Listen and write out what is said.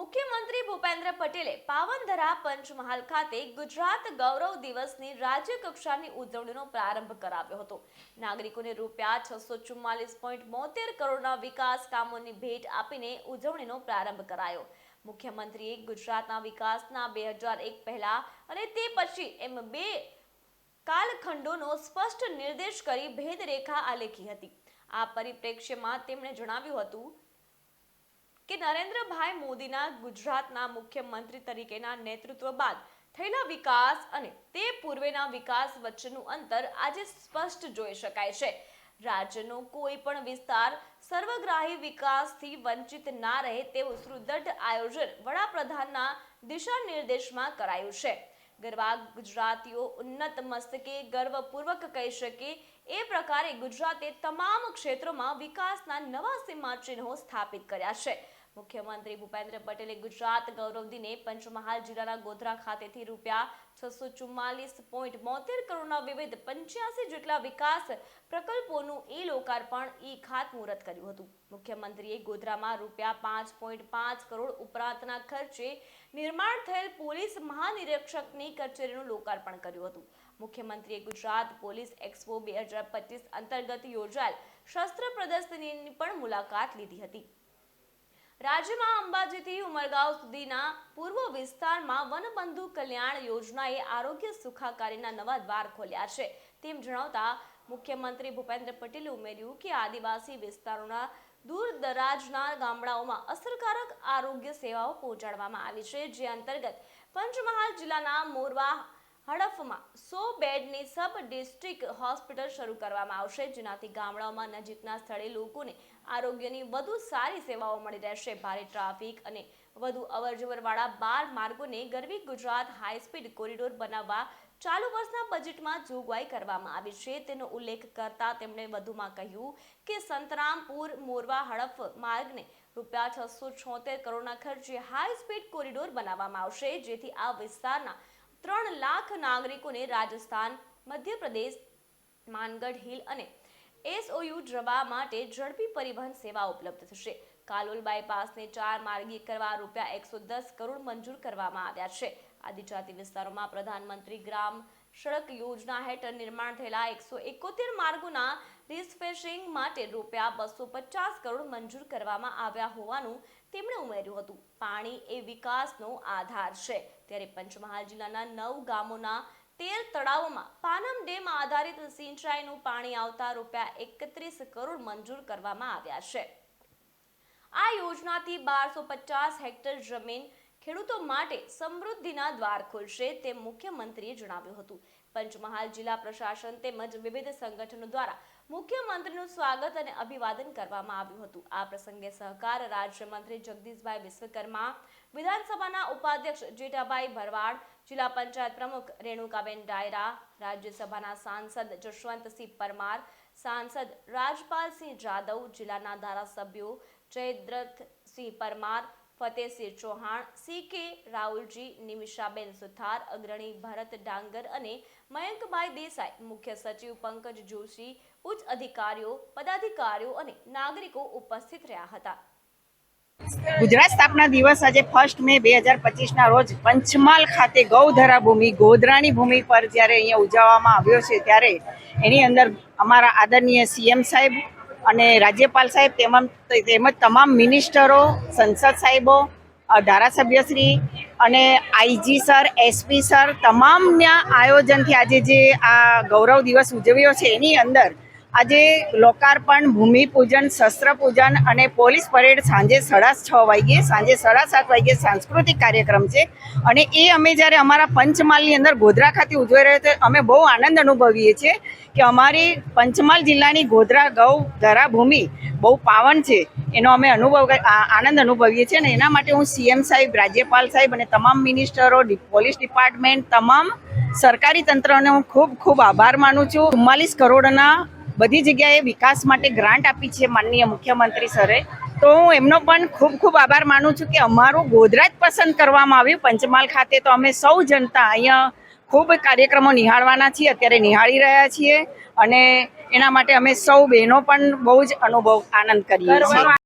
મુખ્યમંત્રી ભૂપેન્દ્ર પટેલે પાવનધરા પંચમહાલ ખાતે ગુજરાત ગૌરવ દિવસની રાજ્ય કક્ષાની ઉજવણીનો પ્રારંભ કરાવ્યો હતો. નાગરિકોને રૂપિયા છસો ચુમ્માલીસ પોઈન્ટ બોતેર કરોડના વિકાસ કામોની ભેટ આપીને ઉજવણીનો પ્રારંભ કરાયો. મુખ્યમંત્રીએ ગુજરાતના વિકાસના બે હજાર એક પહેલા અને તે પછી એમ બે કાલખંડોનો સ્પષ્ટ નિર્દેશ કરી ભેદરેખા આલેખી હતી. આ પરિપ્રેક્ષ્યમાં તેમણે જણાવ્યું હતું કે નરેન્દ્રભાઈ મોદીના ગુજરાતના મુખ્યમંત્રી તરીકેના નેતૃત્વ બાદ થયેલા વિકાસ અને તે પૂર્વેના વિકાસ વચ્ચેનું અંતર આજે સ્પષ્ટ જોઈ શકાય છે. રાજ્યનો કોઈ પણ વિસ્તાર સર્વગ્રાહી વિકાસથી વંચિત ના રહે તેવું સુદૃઢ આયોજન વડાપ્રધાનના દિશા નિર્દેશમાં કરાયું છે. ગરવા ગુજરાતીઓ ઉન્નત મસ્તકે ગર્વપૂર્વક કહી શકે, એ પ્રકારે ગુજરાતે તમામ ક્ષેત્રોમાં વિકાસના નવા સીમાચિહ્નો સ્થાપિત કર્યા છે. મુખ્યમંત્રી ભૂપેન્દ્ર પટેલે ગુજરાત ગૌરવ દિને પંચમહાલ જિલ્લાના ગોધરા ખાતેથી રૂપિયા છસો ચુમ્માલીસ પોઈન્ટ બોતેર કરોડના વિવિધ પંચ્યાસી જેટલા વિકાસ પ્રકલ્પોનું ઈ લોકાર્પણ ઈ ખાતમુહૂર્ત કર્યું હતું. મુખ્યમંત્રીએ ગોધરામાં રૂપિયા પાંચ પોઈન્ટ પાંચ કરોડ ઉપરાંતના ખર્ચે નિર્માણ થયેલ પોલીસ મહાનિરીક્ષકની કચેરીનું લોકાર્પણ કર્યું હતું. મુખ્યમંત્રીએ ગુજરાત પોલીસ એક્સપો બે હજાર પચીસ અંતર્ગત યોજાયેલ શસ્ત્ર પ્રદર્શનીની પણ મુલાકાત લીધી હતી. રાજ્યમાં અંબાજીથી ઉમરગાંવ સુધીના પૂર્વ વિસ્તારમાં વનબંધુ કલ્યાણ યોજનાએ આરોગ્ય સુખાકારીના નવા દ્વાર ખોલ્યા છે. તેમ જણાવતા મુખ્યમંત્રી ભૂપેન્દ્ર પટેલે ઉમેર્યું કે આદિવાસી વિસ્તારોના દૂર દરાજના ગામડાઓમાં અસરકારક આરોગ્ય સેવાઓ પહોંચાડવામાં આવી છે, જે અંતર્ગત પંચમહાલ જિલ્લાના મોરવા હડફમાં સો બેડની સબ ડિસ્ટ્રિક્ટ હોસ્પિટલ શરૂ કરવામાં આવશે, જેનાથી ગામડાઓમાં નજીકના સ્થળે લોકોને આરોગ્યની વધુ સારી સેવાઓ મળી રહેશે. ભારે ટ્રાફિક અને વધુ અવરજવરવાળા બાર માર્ગોને Garvi Gujarat high speed corridor બનાવવા ચાલુ વર્ષના બજેટમાં જોગવાઈ કરવામાં આવી છે. તેનો ઉલ્લેખ કરતા તેમણે વધુમાં કહ્યું કે સંતરામપુર મોરવા હડફ માર્ગને રૂપિયા છસો છોતેર કરોડના ખર્ચે હાઈ સ્પીડ કોરિડોર બનાવવામાં આવશે, જેથી આ વિસ્તારના ત્રણ લાખ નાગરિકોને રાજસ્થાન, મધ્યપ્રદેશ, માનગઢ, હિલ અને એસઓયુ જવા માટે ઝડપી પરિવહન સેવા ઉપલબ્ધ થશે. કાલોલ બાયપાસને ચાર માર્ગી કરવા રૂપિયા એકસો દસ કરોડ મંજૂર કરવામાં આવ્યા છે. આદિજાતિ વિસ્તારોમાં પ્રધાનમંત્રી ગ્રામ સડક યોજના હેઠળ નિર્માણ થયેલા એકસો એકોતેર માર્ગોના રિસફેશિંગ માટે રૂપિયા બસો પચાસ કરોડ મંજૂર કરવામાં આવ્યા હોવાનું તેમણે ઉમેર્યું હતું. પાણી એ વિકાસનો આધાર છે. ત્યારે પંચમહાલ જિલ્લાના નવ ગામોના તેર તળાવોમાં પાનમ ડેમ આધારિત સિંચાઈનું પાણી આવતા રૂપિયા એકત્રીસ કરોડ મંજૂર કરવામાં આવ્યા છે. આ યોજનાથી બારસો પચાસ હેક્ટર જમીન ખેડૂતો માટે સમૃદ્ધિના દ્વાર ખુલશે તેમ મુખ્યમંત્રીએ જણાવ્યું હતું. પંચમહાલ જિલ્લા પ્રશાસન તેમજ વિવિધ સંગઠનો દ્વારા મુખ્યમંત્રીનું સ્વાગત અને અભિવાદન કરવામાં આવ્યું હતું. આ પ્રસંગે સહકાર રાજ્યમંત્રી જગદીશભાઈ વિશ્વકર્મા, વિધાનસભાના ઉપાધ્યક્ષ જેઠાભાઈ ભરવાડ, જિલ્લા પંચાયત પ્રમુખ રેણુકાબેન ડાયરા, રાજ્યસભાના સાંસદ જશવંતસિંહ પરમાર, સાંસદ રાજપાલસિંહ જાદવ, જિલ્લાના ધારાસભ્યો જયદ્રથસિંહ પરમાર ફતેહસિંહ ચૌહાણ સી કે રાહુલજી, નિમિષાબેન સુથાર, અગ્રણી ભરત ડાંગર અને મયંકભાઈ દેસાઈ, મુખ્ય સચિવ પંકજ જોશી, ઉચ્ચ અધિકારીઓ, પદાધિકારીઓ અને નાગરિકો ઉપસ્થિત રહ્યા હતા. ગુજરાત સ્થાપના દિવસ આજે ફર્સ્ટ મે બે હજાર પચીસના રોજ પંચમહાલ ખાતે ગૌધરા ભૂમિ, ગોધરાની ભૂમિ પર જ્યારે અહીંયા ઉજવવામાં આવ્યો છે, ત્યારે એની અંદર અમારા આદરણીય સીએમ સાહેબ અને રાજ્યપાલ સાહેબ તેમજ તેમજ તમામ મિનિસ્ટરો, સંસદ સાહેબો ધારાસભ્યશ્રી અને આઈજી સર એસપી સર, તમામના આયોજનથી આજે જે આ ગૌરવ દિવસ ઉજવ્યો છે, એની અંદર આજે લોકાર્પણ, ભૂમિપૂજન, શસ્ત્રપૂજન અને પોલીસ પરેડ સાંજે સાડા છ વાગ્યે, સાંજે સાડા સાત વાગ્યે સાંસ્કૃતિક કાર્યક્રમ છે. અને એ અમે જ્યારે અમારા પંચમહાલની અંદર ગોધરા ખાતે ઉજવાઈ રહ્યો છે, અમે બહુ આનંદ અનુભવીએ છીએ કે અમારી પંચમહાલ જિલ્લાની ગોધરા, ગૌ, ધરાભૂમિ બહુ પાવન છે. એનો અમે અનુભવ આનંદ અનુભવીએ છીએ અને એના માટે હું સીએમ સાહેબ, રાજ્યપાલ સાહેબ અને તમામ મિનિસ્ટરો પોલીસ ડિપાર્ટમેન્ટ, તમામ સરકારી તંત્રનો હું ખૂબ ખૂબ આભાર માનું છું. ચુમ્માલીસ કરોડના બધી જગ્યાએ વિકાસ માટે ગ્રાન્ટ આપી છે માનનીય મુખ્યમંત્રી સરે. તો હું એમનો પણ ખૂબ ખૂબ આભાર માનું છું કે અમારું ગોધરાજ પસંદ કરવામાં આવ્યું. પંચમહાલ ખાતે તો અમે સૌ જનતા અહીંયા ખૂબ કાર્યક્રમો નિહાળવાના છીએ, અત્યારે નિહાળી રહ્યા છીએ અને એના માટે અમે સૌ બહેનો પણ બહુ જ અનુભવ આનંદ કરીએ છીએ.